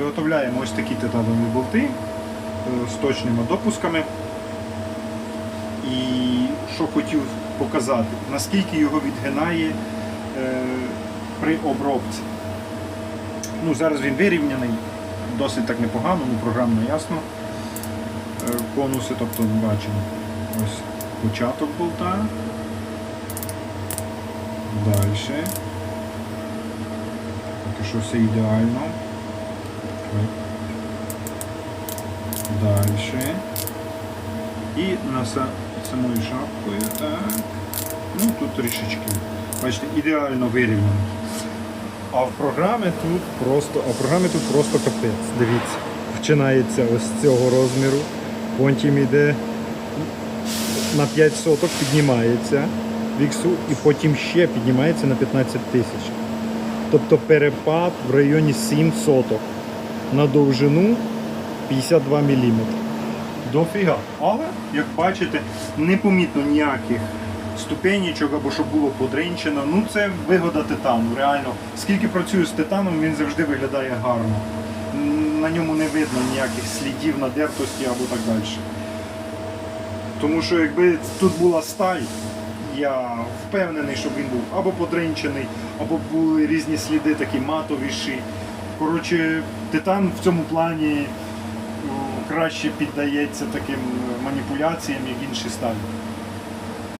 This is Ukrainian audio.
Виготовляємо ось такі титанові болти е, з точними допусками. І що хотів показати, наскільки його відгинає е, при обробці. Ну, зараз він вирівняний, досить так непогано, ну, програмно ясно. Е, Конуси, тобто бачимо ось початок болта. Далі. Поки що все ідеально. Далі. І на са- самою шапкою. Ну тут трішечки. Бачите, ідеально вирівняно. А в програмі тут просто, а в програмі тут просто капець. Дивіться. Починається ось з цього розміру. Потім йде на 5 соток, піднімається в іксу і потім ще піднімається на 15 тисяч. Тобто перепад в районі 7 соток на довжину 52 мм. Дофіга. Але, як бачите, непомітно ніяких ступенічок або щоб було подринчено. Ну це вигода титану. Реально, скільки працюю з титаном, він завжди виглядає гарно. На ньому не видно ніяких слідів надертості або так далі. Тому що якби тут була сталь, я впевнений, що він був або подринчений, або були різні сліди такі матовіші. Коротше, титан в цьому плані краще піддається таким маніпуляціям, як інші сталі.